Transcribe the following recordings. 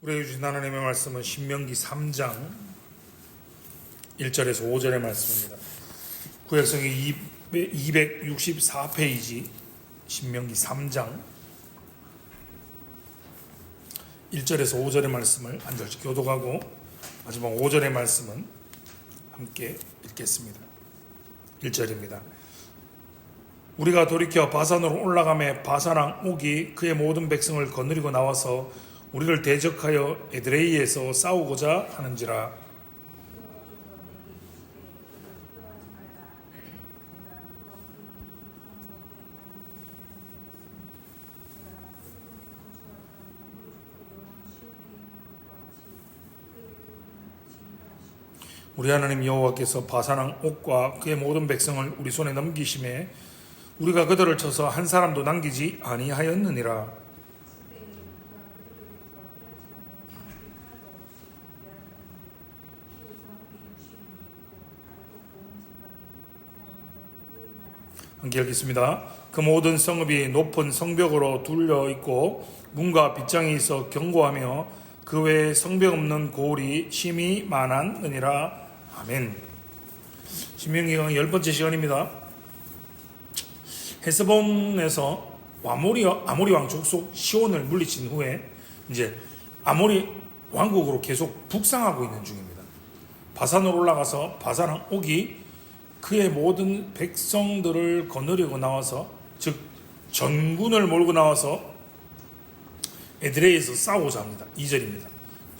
우리 주신 하나님의 말씀은 신명기 3장 1절에서 5절의 말씀입니다. 구약성의 264페이지 신명기 3장 1절에서 5절의 말씀을 한 절씩 교독하고 마지막 5절의 말씀은 함께 읽겠습니다. 1절입니다. 우리가 돌이켜 바산으로 올라가매 바산왕 옥이 그의 모든 백성을 거느리고 나와서 우리를 대적하여 에드레이에서 싸우고자 하는지라. 우리 하나님 여호와께서 바산왕 옥과 그의 모든 백성을 우리 손에 넘기심에 우리가 그들을 쳐서 한 사람도 남기지 아니하였느니라 함께 읽겠습니다. 그 모든 성읍이 높은 성벽으로 둘려 있고 문과 빗장이 있어 견고하며 그 외에 성벽 없는 고을이 심히 많았느니라. 아멘. 신명기강 열 번째 시간입니다. 헤스본에서 아모리 아모리 왕 족 속 시온을 물리친 후에 이제 아모리 왕국으로 계속 북상하고 있는 중입니다. 바산으로 올라가서 바산 옥이 그의 모든 백성들을 거느리고 나와서 즉 전군을 몰고 나와서 에드레이에서 싸우고자 합니다. 2절입니다.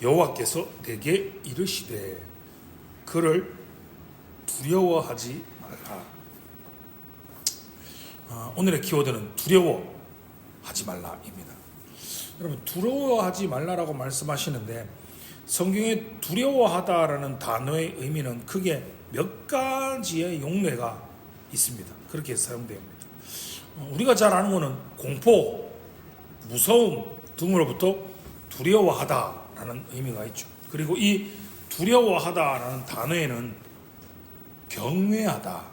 여호와께서 내게 이르시되 그를 두려워하지 말라. 아, 오늘의 키워드는 두려워하지 말라입니다. 여러분 두려워하지 말라라고 말씀하시는데 성경에 두려워하다라는 단어의 의미는 크게 몇 가지의 용례가 있습니다. 그렇게 사용됩니다. 어, 우리가 잘 아는 것은 공포, 무서움 등으로부터 두려워하다라는 의미가 있죠. 그리고 이 두려워하다라는 단어에는 경외하다,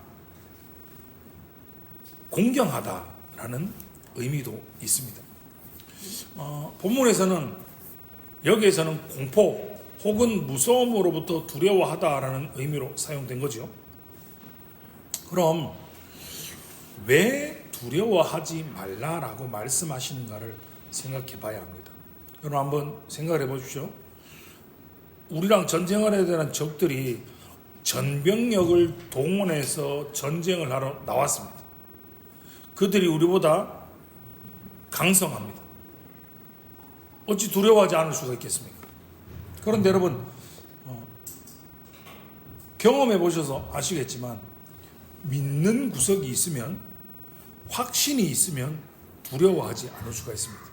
공경하다라는 의미도 있습니다. 어, 본문에서는 여기에서는 공포 혹은 무서움으로부터 두려워하다라는 의미로 사용된 거죠. 그럼 왜 두려워하지 말라라고 말씀하시는가를 생각해 봐야 합니다. 여러분 한번 생각을 해 보십시오. 우리랑 전쟁을 해야 되는 적들이 전병력을 동원해서 전쟁을 하러 나왔습니다. 그들이 우리보다 강성합니다. 어찌 두려워하지 않을 수가 있겠습니까? 그런데 여러분 어, 경험해 보셔서 아시겠지만 믿는 구석이 있으면 확신이 있으면 두려워하지 않을 수가 있습니다.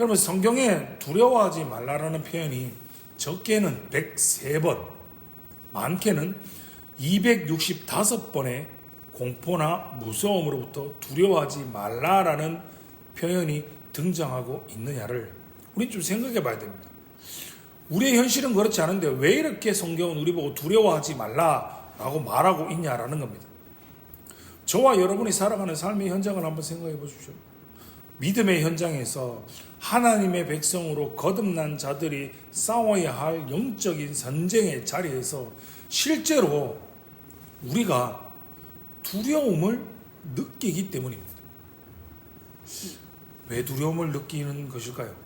여러분 성경에 두려워하지 말라라는 표현이 적게는 103번, 많게는 265번의 공포나 무서움으로부터 두려워하지 말라라는 표현이 등장하고 있느냐를 우리 좀 생각해 봐야 됩니다. 우리의 현실은 그렇지 않은데 왜 이렇게 성경은 우리 보고 두려워하지 말라라고 말하고 있냐라는 겁니다. 저와 여러분이 살아가는 삶의 현장을 한번 생각해 보십시오. 믿음의 현장에서 하나님의 백성으로 거듭난 자들이 싸워야 할 영적인 전쟁의 자리에서 실제로 우리가 두려움을 느끼기 때문입니다. 왜 두려움을 느끼는 것일까요?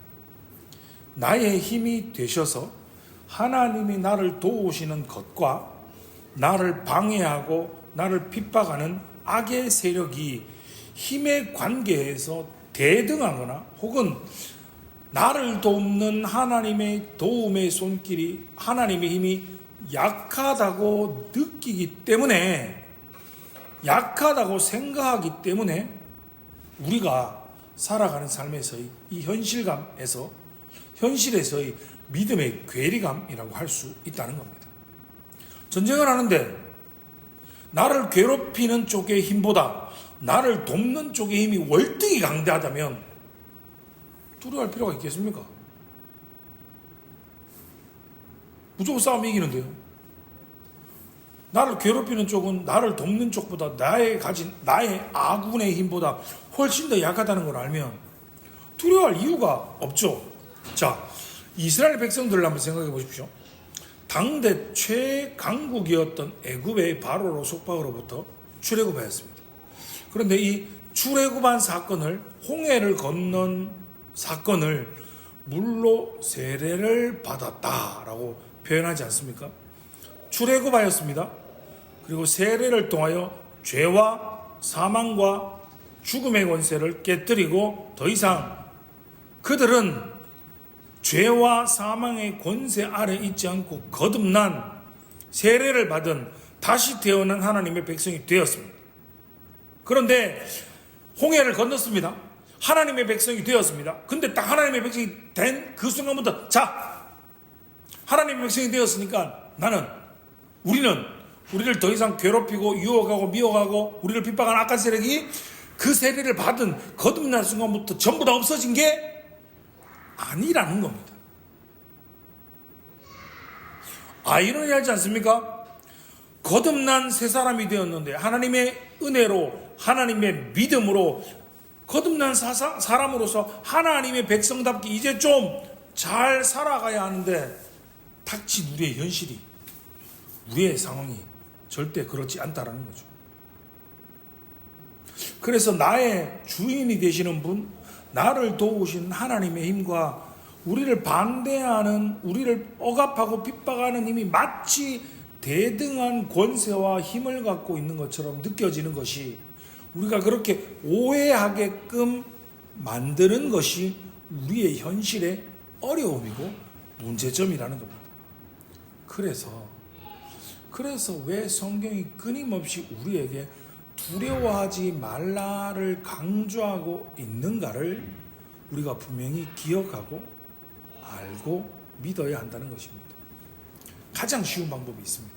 나의 힘이 되셔서 하나님이 나를 도우시는 것과 나를 방해하고 나를 핍박하는 악의 세력이 힘의 관계에서 대등하거나 혹은 나를 돕는 하나님의 도움의 손길이 하나님의 힘이 약하다고 느끼기 때문에 약하다고 생각하기 때문에 우리가 살아가는 삶에서의 이 현실감에서 현실에서의 믿음의 괴리감이라고 할 수 있다는 겁니다. 전쟁을 하는데 나를 괴롭히는 쪽의 힘보다 나를 돕는 쪽의 힘이 월등히 강대하다면 두려워할 필요가 있겠습니까? 무조건 싸움 이기는데요. 나를 괴롭히는 쪽은 나를 돕는 쪽보다 나의 가진 나의 아군의 힘보다 훨씬 더 약하다는 걸 알면 두려워할 이유가 없죠. 자, 이스라엘 백성들을 한번 생각해 보십시오. 당대 최강국이었던 애굽의 바로로 속박으로부터 출애굽하였습니다. 그런데 이 출애굽한 사건을 홍해를 건넌 사건을 물로 세례를 받았다라고 표현하지 않습니까? 출애굽하였습니다. 그리고 세례를 통하여 죄와 사망과 죽음의 권세를 깨뜨리고 더 이상 그들은 죄와 사망의 권세 아래 있지 않고 거듭난 세례를 받은 다시 태어난 하나님의 백성이 되었습니다. 그런데 홍해를 건넜습니다. 하나님의 백성이 되었습니다. 근데 딱 하나님의 백성이 된 그 순간부터 자 하나님의 백성이 되었으니까 나는 우리는 우리를 더 이상 괴롭히고 유혹하고 미워하고 우리를 핍박한 악한 세력이 그 세례를 받은 거듭난 순간부터 전부 다 없어진 게 아니라는 겁니다. 아이러니하지 않습니까? 거듭난 새 사람이 되었는데 하나님의 은혜로 하나님의 믿음으로 거듭난 사사, 사람으로서 하나님의 백성답게 이제 좀 잘 살아가야 하는데 닥친 우리의 현실이 우리의 상황이 절대 그렇지 않다라는 거죠. 그래서 나의 주인이 되시는 분, 나를 도우신 하나님의 힘과 우리를 반대하는, 우리를 억압하고 핍박하는 힘이 마치 대등한 권세와 힘을 갖고 있는 것처럼 느껴지는 것이 우리가 그렇게 오해하게끔 만드는 것이 우리의 현실의 어려움이고 문제점이라는 겁니다. 그래서 그래서 왜 성경이 끊임없이 우리에게 두려워하지 말라를 강조하고 있는가를 우리가 분명히 기억하고 알고 믿어야 한다는 것입니다. 가장 쉬운 방법이 있습니다.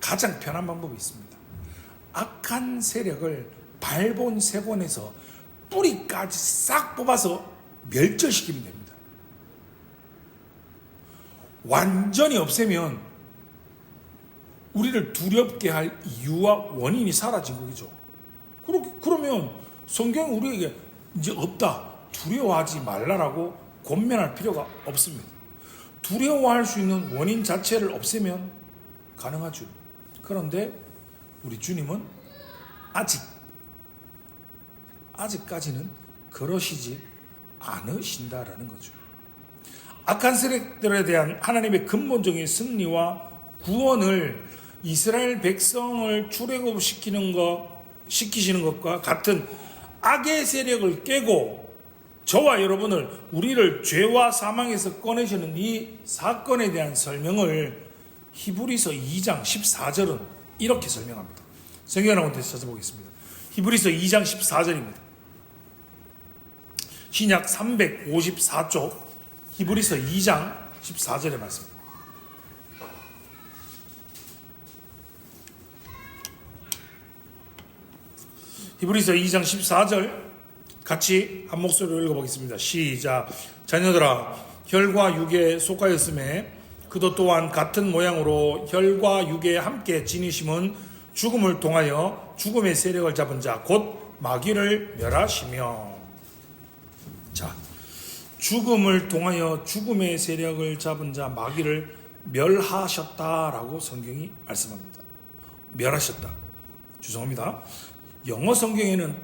가장 편한 방법이 있습니다. 악한 세력을 발본 세권에서 뿌리까지 싹 뽑아서 멸절시키면 됩니다. 완전히 없애면 우리를 두렵게 할 이유와 원인이 사라진 거죠. 그렇게, 그러면 성경이 우리에게 이제 없다. 두려워하지 말라라고 권면할 필요가 없습니다. 두려워할 수 있는 원인 자체를 없애면 가능하죠. 그런데 우리 주님은 아직, 아직까지는 그러시지 않으신다라는 거죠. 악한 세력들에 대한 하나님의 근본적인 승리와 구원을 이스라엘 백성을 출애굽시키는 것 시키시는 것과 같은 악의 세력을 깨고 저와 여러분을 우리를 죄와 사망에서 꺼내시는 이 사건에 대한 설명을 히브리서 2장 14절은 이렇게 설명합니다. 성경을 한번 다시 찾아보겠습니다. 히브리서 2장 14절입니다. 신약 354쪽 히브리서 2장 14절의 말씀. 히브리서 2장 14절 같이 한 목소리로 읽어보겠습니다. 시작. 자녀들아, 혈과 육에 속하였음에 그도 또한 같은 모양으로 혈과 육에 함께 지니심은 죽음을 통하여 죽음의 세력을 잡은 자, 곧 마귀를 멸하시며. 자, 죽음을 통하여 죽음의 세력을 잡은 자 마귀를 멸하셨다라고 성경이 말씀합니다. 멸하셨다. 죄송합니다. 영어 성경에는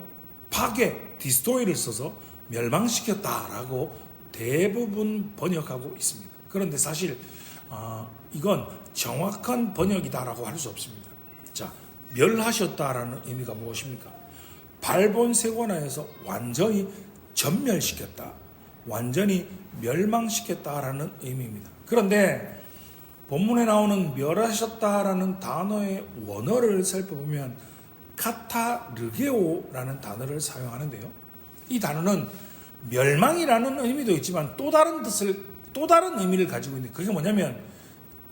파괴, 디스토이를 써서 멸망시켰다라고 대부분 번역하고 있습니다. 그런데 사실 어, 이건 정확한 번역이다라고 할 수 없습니다. 자, 멸하셨다라는 의미가 무엇입니까? 발본세권화에서 완전히 전멸시켰다. 완전히 멸망시켰다라는 의미입니다. 그런데 본문에 나오는 멸하셨다라는 단어의 원어를 살펴보면 카타르게오라는 단어를 사용하는데요. 이 단어는 멸망이라는 의미도 있지만 또 다른 뜻을 또 다른 의미를 가지고 있는데 그게 뭐냐면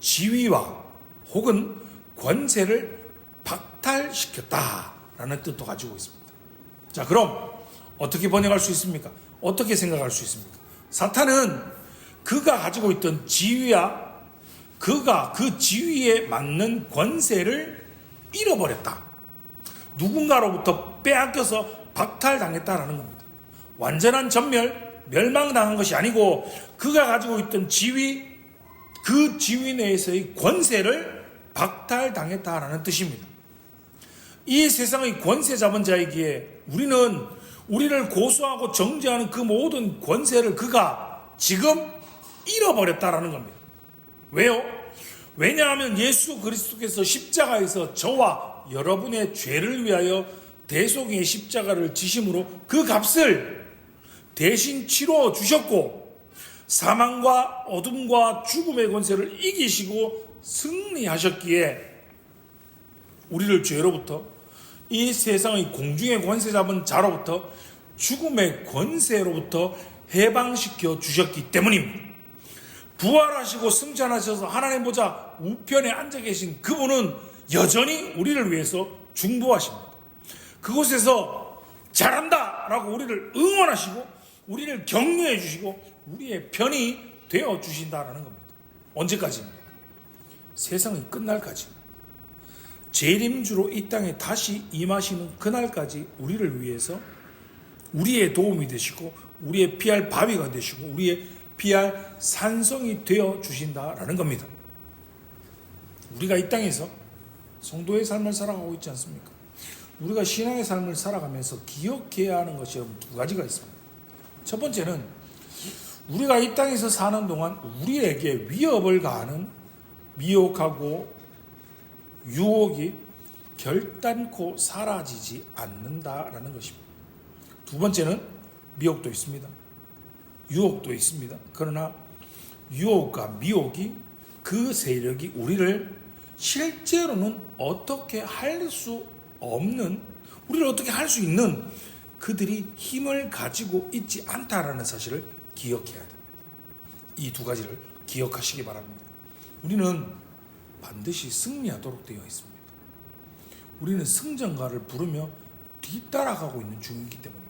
지위와 혹은 권세를 박탈시켰다라는 뜻도 가지고 있습니다. 자, 그럼 어떻게 번역할 수 있습니까? 어떻게 생각할 수 있습니까? 사탄은 그가 가지고 있던 지위와 그가 그 지위에 맞는 권세를 잃어버렸다. 누군가로부터 빼앗겨서 박탈당했다라는 겁니다. 완전한 전멸, 멸망당한 것이 아니고 그가 가지고 있던 지위 그 지위 내에서의 권세를 박탈당했다라는 뜻입니다. 이 세상의 권세 잡은 자이기에 우리는 우리를 고소하고 정죄하는 그 모든 권세를 그가 지금 잃어버렸다라는 겁니다. 왜요? 왜냐하면 예수 그리스도께서 십자가에서 저와 여러분의 죄를 위하여 대속의 십자가를 지심으로 그 값을 대신 치러 주셨고 사망과 어둠과 죽음의 권세를 이기시고 승리하셨기에 우리를 죄로부터 이 세상의 공중의 권세 잡은 자로부터 죽음의 권세로부터 해방시켜 주셨기 때문입니다. 부활하시고 승천하셔서 하나님 보자 우편에 앉아 계신 그분은 여전히 우리를 위해서 중보하십니다. 그곳에서 잘한다! 라고 우리를 응원하시고 우리를 격려해 주시고 우리의 편이 되어 주신다라는 겁니다. 언제까지입니까? 세상이 끝날까지. 재림주로 이 땅에 다시 임하시는 그날까지 우리를 위해서 우리의 도움이 되시고 우리의 피할 바위가 되시고 우리의 피할 산성이 되어 주신다라는 겁니다. 우리가 이 땅에서 성도의 삶을 살아가고 있지 않습니까? 우리가 신앙의 삶을 살아가면서 기억해야 하는 것이 두 가지가 있습니다. 첫 번째는 우리가 이 땅에서 사는 동안 우리에게 위협을 가하는 미혹하고 유혹이 결단코 사라지지 않는다라는 것입니다. 두 번째는 미혹도 있습니다. 유혹도 있습니다. 그러나 유혹과 미혹이 그 세력이 우리를 실제로는 어떻게 할 수 없는 우리를 어떻게 할 수 있는 그들이 힘을 가지고 있지 않다라는 사실을 기억해야 됩니다. 이 두 가지를 기억하시기 바랍니다. 우리는 반드시 승리하도록 되어 있습니다. 우리는 승전가를 부르며 뒤따라가고 있는 중이기 때문입니다.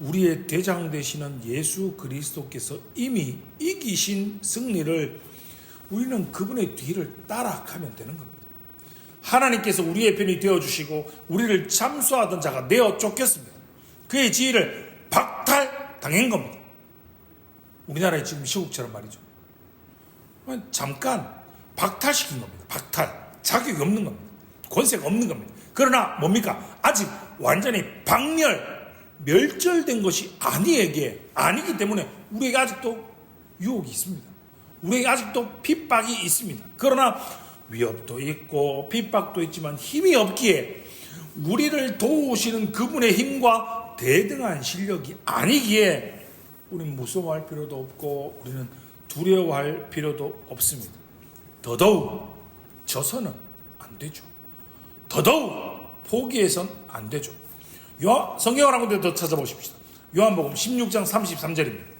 우리의 대장 되시는 예수 그리스도께서 이미 이기신 승리를 우리는 그분의 뒤를 따라가면 되는 겁니다. 하나님께서 우리의 편이 되어 주시고 우리를 참수하던 자가 내어 쫓겼습니다. 그의 지위를 박탈 당한 겁니다. 우리나라의 지금 시국처럼 말이죠. 잠깐 박탈시킨 겁니다. 박탈. 자격이 없는 겁니다. 권세가 없는 겁니다. 그러나 뭡니까? 아직 완전히 박멸, 멸절된 것이 아니에게 아니기 때문에 우리에게 아직도 유혹이 있습니다. 우리에게 아직도 핍박이 있습니다. 그러나 위협도 있고 핍박도 있지만 힘이 없기에 우리를 도우시는 그분의 힘과 대등한 실력이 아니기에 우리는 무서워할 필요도 없고 우리는 두려워할 필요도 없습니다. 더더욱 져서는 안 되죠. 더더욱 포기해선 안 되죠. 요 성경을 한 군데 더 찾아보십시다. 요한복음 16장 33절입니다.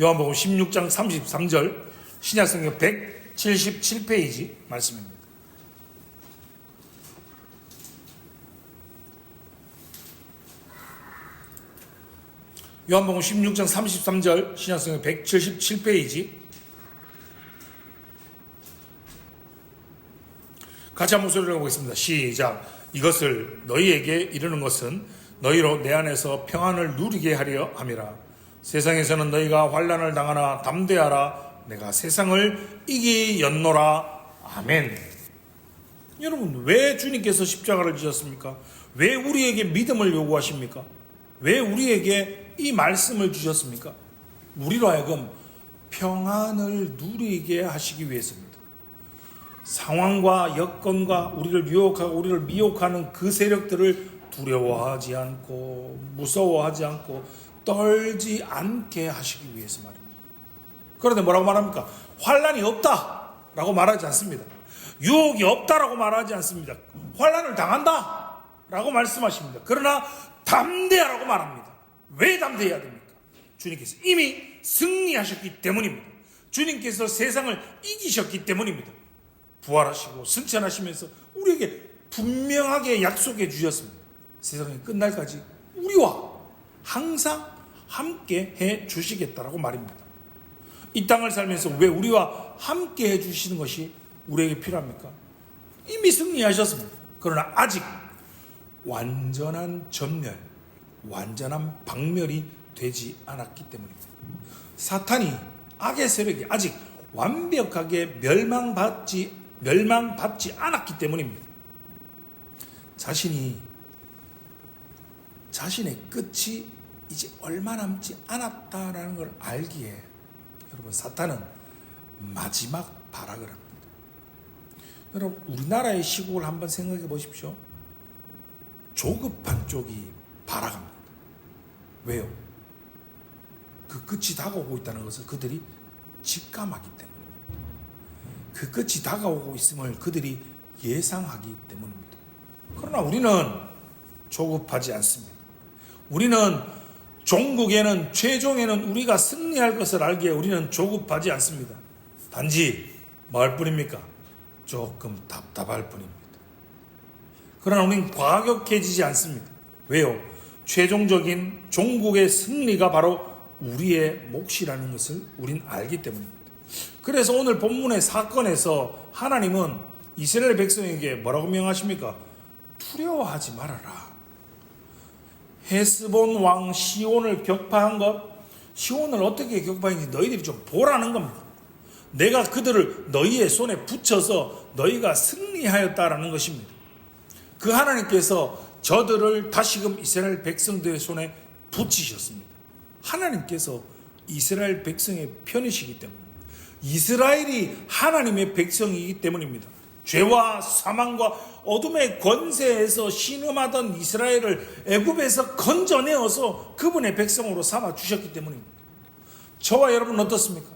요한복음 16장 33절 신약성경 177페이지 말씀입니다. 요한복음 16장 33절 신약성경 177페이지 같이 한번 소리를 해보겠습니다. 시작. 이것을 너희에게 이르는 것은 너희로 내 안에서 평안을 누리게 하려 함이라. 세상에서는 너희가 환란을 당하나 담대하라. 내가 세상을 이기였노라. 아멘. 여러분, 왜 주님께서 십자가를 지셨습니까? 왜 우리에게 믿음을 요구하십니까? 왜 우리에게 이 말씀을 주셨습니까? 우리로 하여금 평안을 누리게 하시기 위해서입니다. 상황과 여건과 우리를 유혹하고 우리를 미혹하는 그 세력들을 두려워하지 않고 무서워하지 않고 떨지 않게 하시기 위해서 말입니다. 그런데 뭐라고 말합니까? 환란이 없다라고 말하지 않습니다. 유혹이 없다라고 말하지 않습니다. 환란을 당한다라고 말씀하십니다. 그러나 담대하라고 말합니다. 왜 담대해야 됩니까? 주님께서 이미 승리하셨기 때문입니다. 주님께서 세상을 이기셨기 때문입니다. 부활하시고 승천하시면서 우리에게 분명하게 약속해 주셨습니다. 세상이 끝날까지 우리와 항상 함께 해 주시겠다라고 말입니다. 이 땅을 살면서 왜 우리와 함께 해 주시는 것이 우리에게 필요합니까? 이미 승리하셨습니다. 그러나 아직 완전한 전멸, 완전한 박멸이 되지 않았기 때문입니다. 사탄이 악의 세력이 아직 완벽하게 멸망받지 멸망받지 않았기 때문입니다. 자신이 자신의 끝이 이제 얼마 남지 않았다라는 걸 알기에 여러분 사탄은 마지막 발악을 합니다. 여러분 우리나라의 시국을 한번 생각해 보십시오. 조급한 쪽이 발악합니다. 왜요? 그 끝이 다가오고 있다는 것을 그들이 직감하기 때문입니다. 그 끝이 다가오고 있음을 그들이 예상하기 때문입니다. 그러나 우리는 조급하지 않습니다. 우리는 종국에는 최종에는 우리가 승리할 것을 알기에 우리는 조급하지 않습니다. 단지 뭘 뿐입니까? 조금 답답할 뿐입니다. 그러나 우리는 과격해지지 않습니다. 왜요? 최종적인 종국의 승리가 바로 우리의 몫이라는 것을 우린 알기 때문입니다. 그래서 오늘 본문의 사건에서 하나님은 이스라엘 백성에게 뭐라고 명하십니까? 두려워하지 말아라. 헤스본 왕 시온을 격파한 것, 시온을 어떻게 격파했는지 너희들이 좀 보라는 겁니다. 내가 그들을 너희의 손에 붙여서 너희가 승리하였다라는 것입니다. 그 하나님께서 저들을 다시금 이스라엘 백성들의 손에 붙이셨습니다. 하나님께서 이스라엘 백성의 편이시기 때문입니다. 이스라엘이 하나님의 백성이기 때문입니다. 죄와 사망과 어둠의 권세에서 신음하던 이스라엘을 애굽에서 건져내어서 그분의 백성으로 삼아 주셨기 때문입니다. 저와 여러분 어떻습니까?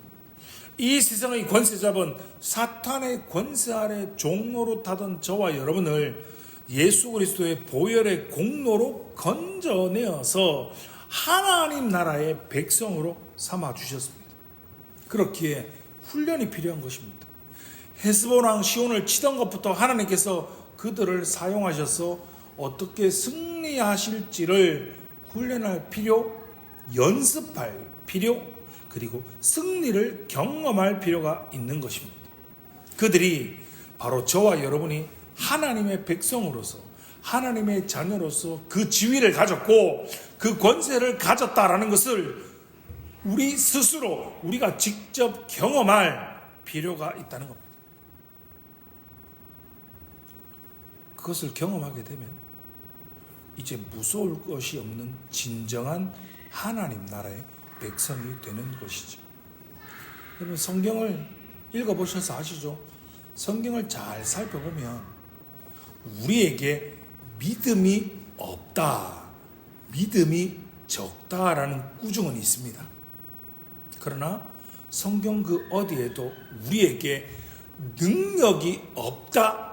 이 세상의 권세 잡은 사탄의 권세 아래 종로로 타던 저와 여러분을 예수 그리스도의 보혈의 공로로 건져내어서 하나님 나라의 백성으로 삼아 주셨습니다. 그렇기에 훈련이 필요한 것입니다. 헤스본 왕 시온을 치던 것부터 하나님께서 그들을 사용하셔서 어떻게 승리하실지를 훈련할 필요, 연습할 필요, 그리고 승리를 경험할 필요가 있는 것입니다. 그들이 바로 저와 여러분이 하나님의 백성으로서 하나님의 자녀로서 그 지위를 가졌고 그 권세를 가졌다라는 것을 우리 스스로 우리가 직접 경험할 필요가 있다는 겁니다. 그것을 경험하게 되면 이제 무서울 것이 없는 진정한 하나님 나라의 백성이 되는 것이죠. 여러분 성경을 읽어보셔서 아시죠? 성경을 잘 살펴보면 우리에게 믿음이 없다, 믿음이 적다라는 꾸중은 있습니다. 그러나 성경 그 어디에도 우리에게 능력이 없다,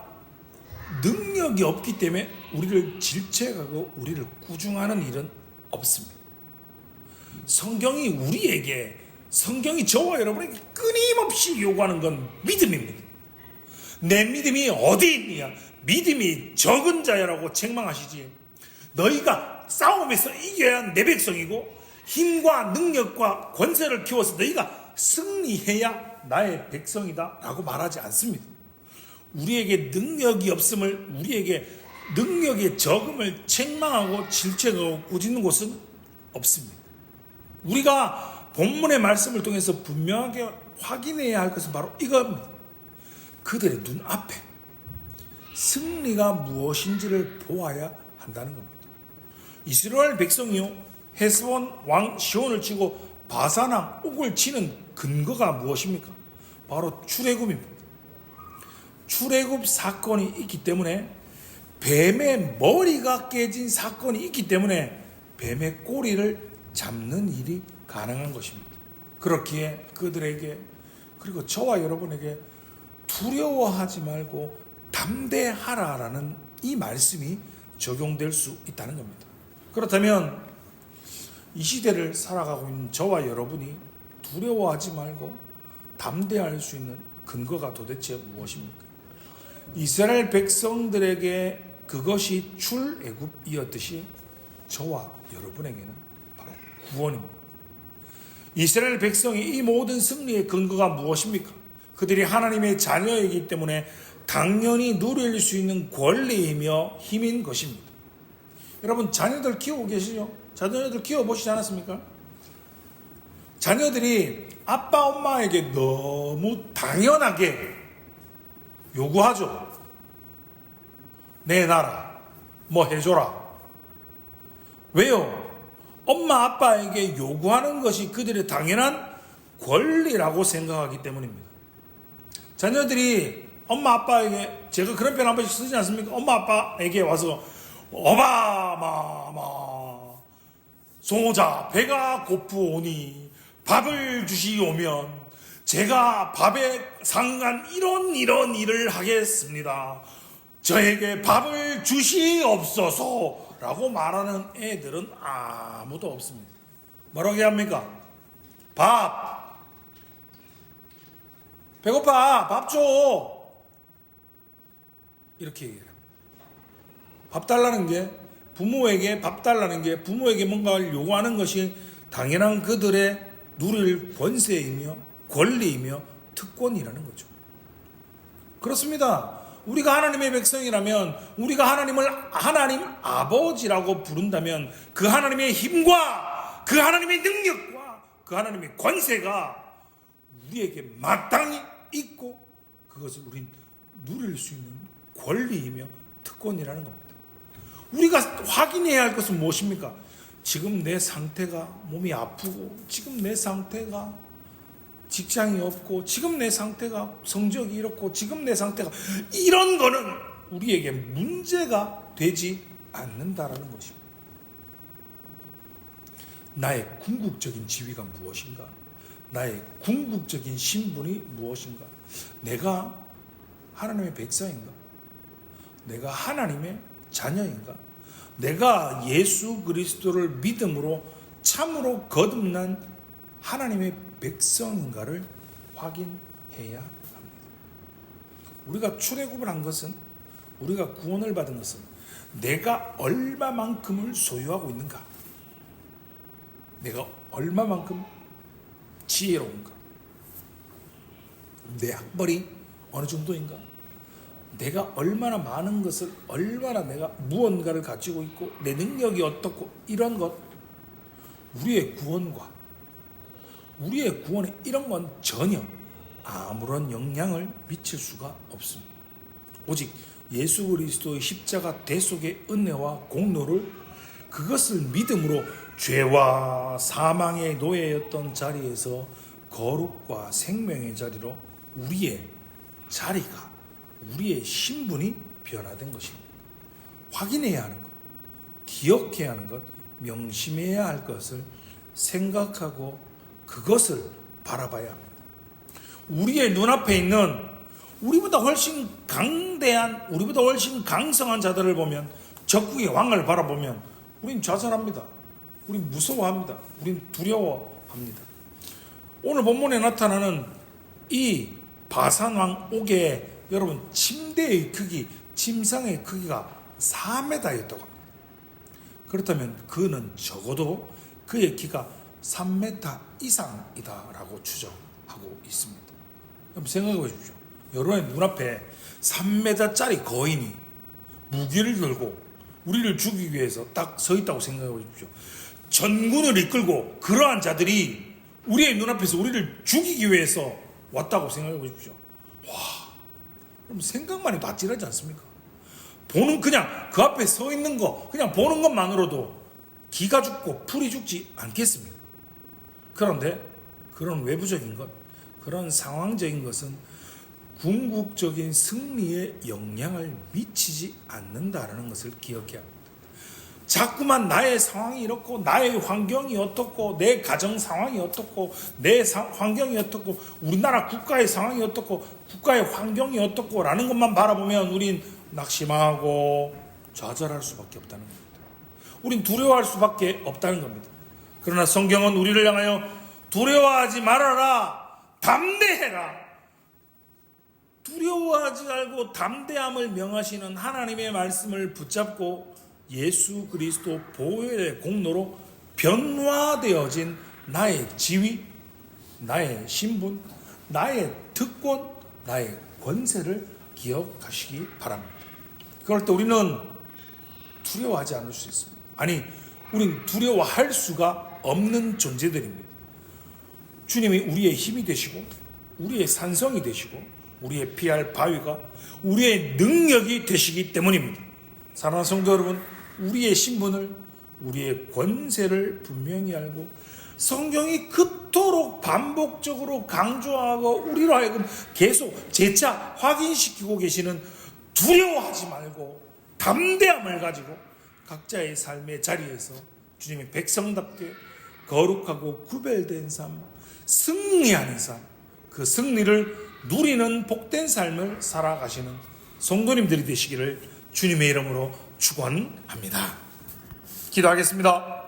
능력이 없기 때문에 우리를 질책하고 우리를 꾸중하는 일은 없습니다. 성경이 우리에게 성경이 저와 여러분에게 끊임없이 요구하는 건 믿음입니다. 내 믿음이 어디 있느냐? 믿음이 적은 자야라고 책망하시지. 너희가 싸움에서 이겨야 내 백성이고 힘과 능력과 권세를 키워서 너희가 승리해야 나의 백성이다 라고 말하지 않습니다. 우리에게 능력이 없음을 우리에게 능력의 적음을 책망하고 질책하고 꾸짖는 곳은 없습니다. 우리가 본문의 말씀을 통해서 분명하게 확인해야 할 것은 바로 이겁니다. 그들의 눈앞에 승리가 무엇인지를 보아야 한다는 겁니다. 이스라엘 백성이요 헤스본 왕 시온을 치고 바사나 옥을 치는 근거가 무엇입니까? 바로 출애굽입니다. 출애굽 사건이 있기 때문에 뱀의 머리가 깨진 사건이 있기 때문에 뱀의 꼬리를 잡는 일이 가능한 것입니다. 그렇기에 그들에게 그리고 저와 여러분에게 두려워하지 말고 담대하라라는 이 말씀이 적용될 수 있다는 겁니다. 그렇다면 이 시대를 살아가고 있는 저와 여러분이 두려워하지 말고 담대할 수 있는 근거가 도대체 무엇입니까? 이스라엘 백성들에게 그것이 출애굽이었듯이 저와 여러분에게는 바로 구원입니다. 이스라엘 백성이 이 모든 승리의 근거가 무엇입니까? 그들이 하나님의 자녀이기 때문에 당연히 누릴 수 있는 권리이며 힘인 것입니다. 여러분 자녀들 키우고 계시죠? 자녀들 키워보시지 않았습니까? 자녀들이 아빠 엄마에게 너무 당연하게 요구하죠. 내놔라. 뭐 해줘라. 왜요? 엄마 아빠에게 요구하는 것이 그들의 당연한 권리라고 생각하기 때문입니다. 자녀들이 엄마 아빠에게 제가 그런 표현 한 번씩 쓰지 않습니까? 엄마 아빠에게 와서 어마마마 송호자 배가 고프오니 밥을 주시오면 제가 밥에 상관 이런 이런 일을 하겠습니다. 저에게 밥을 주시옵소서 라고 말하는 애들은 아무도 없습니다. 뭐라고 합니까? 밥. 배고파. 밥 줘. 이렇게 얘기해요. 밥 달라는 게 부모에게 밥 달라는 게 부모에게 뭔가를 요구하는 것이 당연한 그들의 누릴 권세이며 권리이며 특권이라는 거죠. 그렇습니다. 우리가 하나님의 백성이라면 우리가 하나님을 하나님 아버지라고 부른다면 그 하나님의 힘과 그 하나님의 능력과 그 하나님의 권세가 우리에게 마땅히 있고 그것을 우린 누릴 수 있는 권리이며 특권이라는 겁니다. 우리가 확인해야 할 것은 무엇입니까? 지금 내 상태가 몸이 아프고 지금 내 상태가 직장이 없고 지금 내 상태가 성적이 이렇고 지금 내 상태가 이런 거는 우리에게 문제가 되지 않는다라는 것입니다. 나의 궁극적인 지위가 무엇인가? 나의 궁극적인 신분이 무엇인가? 내가 하나님의 백성인가? 내가 하나님의 자녀인가? 내가 예수 그리스도를 믿음으로 참으로 거듭난 하나님의 백성인가를 확인해야 합니다. 우리가 출애굽을 한 것은 우리가 구원을 받은 것은 내가 얼마만큼을 소유하고 있는가? 내가 얼마만큼 지혜로운가? 내 학벌이 어느 정도인가? 내가 얼마나 많은 것을 얼마나 내가 무언가를 가지고 있고 내 능력이 어떻고 이런 것 우리의 구원과 우리의 구원에 이런 건 전혀 아무런 영향을 미칠 수가 없습니다. 오직 예수 그리스도의 십자가 대속의 은혜와 공로를 그것을 믿음으로 죄와 사망의 노예였던 자리에서 거룩과 생명의 자리로 우리의 자리가 우리의 신분이 변화된 것입니다. 확인해야 하는 것, 기억해야 하는 것, 명심해야 할 것을 생각하고 그것을 바라봐야 합니다. 우리의 눈앞에 있는 우리보다 훨씬 강대한, 우리보다 훨씬 강성한 자들을 보면 적국의 왕을 바라보면 우린 좌절합니다. 우린 무서워합니다. 우린 두려워합니다. 오늘 본문에 나타나는 이 바산왕 옥의 여러분 침대의 크기, 침상의 크기가 4m였다고 합니다. 그렇다면 그는 적어도 그의 키가 3m 이상이다라고 추정하고 있습니다. 한번 생각해 보십시오. 여러분의 눈앞에 3m짜리 거인이 무기를 들고 우리를 죽이기 위해서 딱 서 있다고 생각해 보십시오. 전군을 이끌고 그러한 자들이 우리의 눈앞에서 우리를 죽이기 위해서 왔다고 생각해 보십시오. 와, 그럼 생각만 해도 아찔하지 않습니까? 보는 그냥 그 앞에 서 있는 거 그냥 보는 것만으로도 기가 죽고 풀이 죽지 않겠습니까? 그런데 그런 외부적인 것, 그런 상황적인 것은 궁극적인 승리에 영향을 미치지 않는다라는 것을 기억해야 합니다. 자꾸만 나의 상황이 이렇고 나의 환경이 어떻고 내 가정 상황이 어떻고 내 사, 환경이 어떻고 우리나라 국가의 상황이 어떻고 국가의 환경이 어떻고라는 것만 바라보면 우린 낙심하고 좌절할 수밖에 없다는 겁니다. 우린 두려워할 수밖에 없다는 겁니다. 그러나 성경은 우리를 향하여 두려워하지 말아라 담대해라 두려워하지 말고 담대함을 명하시는 하나님의 말씀을 붙잡고 예수 그리스도 보혈의 공로로 변화되어진 나의 지위, 나의 신분, 나의 특권, 나의 권세를 기억하시기 바랍니다. 그럴 때 우리는 두려워하지 않을 수 있습니다. 아니, 우린 두려워할 수가 없는 존재들입니다. 주님이 우리의 힘이 되시고 우리의 산성이 되시고 우리의 피할 바위가 우리의 능력이 되시기 때문입니다. 사랑하는 성도 여러분, 우리의 신분을 우리의 권세를 분명히 알고 성경이 그토록 반복적으로 강조하고 우리로 하여금 계속 재차 확인시키고 계시는 두려워하지 말고 담대함을 가지고 각자의 삶의 자리에서 주님의 백성답게 거룩하고 구별된 삶, 승리하는 삶, 그 승리를 누리는 복된 삶을 살아가시는 성도님들이 되시기를 주님의 이름으로 축원합니다. 기도하겠습니다.